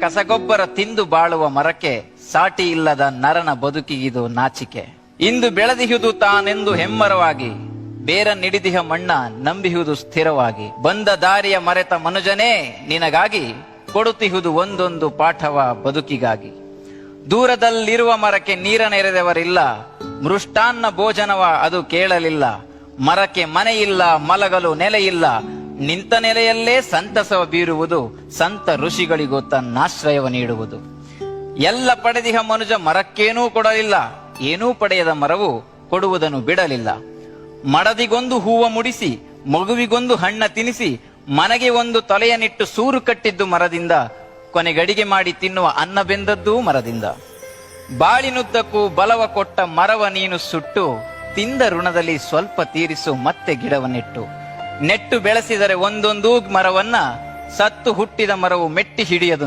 ಕಸಗೊಬ್ಬರ ತಿಂದು ಬಾಳುವ ಮರಕ್ಕೆ ಸಾಟಿ ಇಲ್ಲದ ನರನ ಬದುಕಿಗಿದು ನಾಚಿಕೆ. ಇಂದು ಬೆಳೆದಿಹುದು ತಾನೆಂದು ಹೆಮ್ಮರವಾಗಿ, ಬೇರ ನಿಡಿದಿಹ ಮಣ್ಣ ನಂಬಿಹುದು ಸ್ಥಿರವಾಗಿ. ಬಂದ ದಾರಿಯ ಮರೆತ ಮನುಜನೇ, ನಿನಗಾಗಿ ಕೊಡುತ್ತಿಹುದು ಒಂದೊಂದು ಪಾಠವ ಬದುಕಿಗಾಗಿ. ದೂರದಲ್ಲಿರುವ ಮರಕ್ಕೆ ನೀರ ನೆರೆದವರಿಲ್ಲ ಮೃಷ್ಟಾನ್ನ ಭೋಜನವ ಅದು ಕೇಳಲಿಲ್ಲ. ಮರಕ್ಕೆ ಮನೆಯಿಲ್ಲ, ಮಲಗಲು ನೆಲೆಯಿಲ್ಲ. ನಿಂತ ನೆಲೆಯಲ್ಲೇ ಸಂತಸವ ಬೀರುವುದು, ಸಂತ ಋಷಿಗಳಿಗೂ ತನ್ನಾಶ್ರಯವ ನೀಡುವುದು. ಎಲ್ಲ ಪಡೆದಿಹ ಮನುಜ ಮರಕ್ಕೇನೂ ಕೊಡಲಿಲ್ಲ, ಏನೂ ಪಡೆಯದ ಮರವು ಕೊಡುವುದನ್ನು ಬಿಡಲಿಲ್ಲ. ಮಡದಿಗೊಂದು ಹೂವ ಮುಡಿಸಿ, ಮಗುವಿಗೊಂದು ಹಣ್ಣ ತಿನಿಸಿ, ಮನೆಗೆ ಒಂದು ತೊಲೆಯನಿಟ್ಟು ಸೂರು ಕಟ್ಟಿದ್ದು ಮರದಿಂದ, ಕೊನೆಗಡಿಗೆ ಮಾಡಿ ತಿನ್ನುವ ಅನ್ನ ಬೆಂದದ್ದೂ ಮರದಿಂದ. ಬಾಳಿನುದ್ದಕ್ಕೂ ಬಲವ ಕೊಟ್ಟ ಮರವ ನೀನು ಸುಟ್ಟು, ತಿಂದ ಋಣದಲ್ಲಿ ಸ್ವಲ್ಪ ತೀರಿಸು, ಮತ್ತೆ ಗಿಡವನ್ನಿಟ್ಟು. ನೆಟ್ಟು ನೆಟ್ಟು ಬೆಳೆಸಿದರೆ ಒಂದೊಂದು ಮರವನ್ನ ಸತ್ತು ಹುಟ್ಟಿದ ಮರವು ಮೆಟ್ಟಿ ಹಿಡಿಯದು.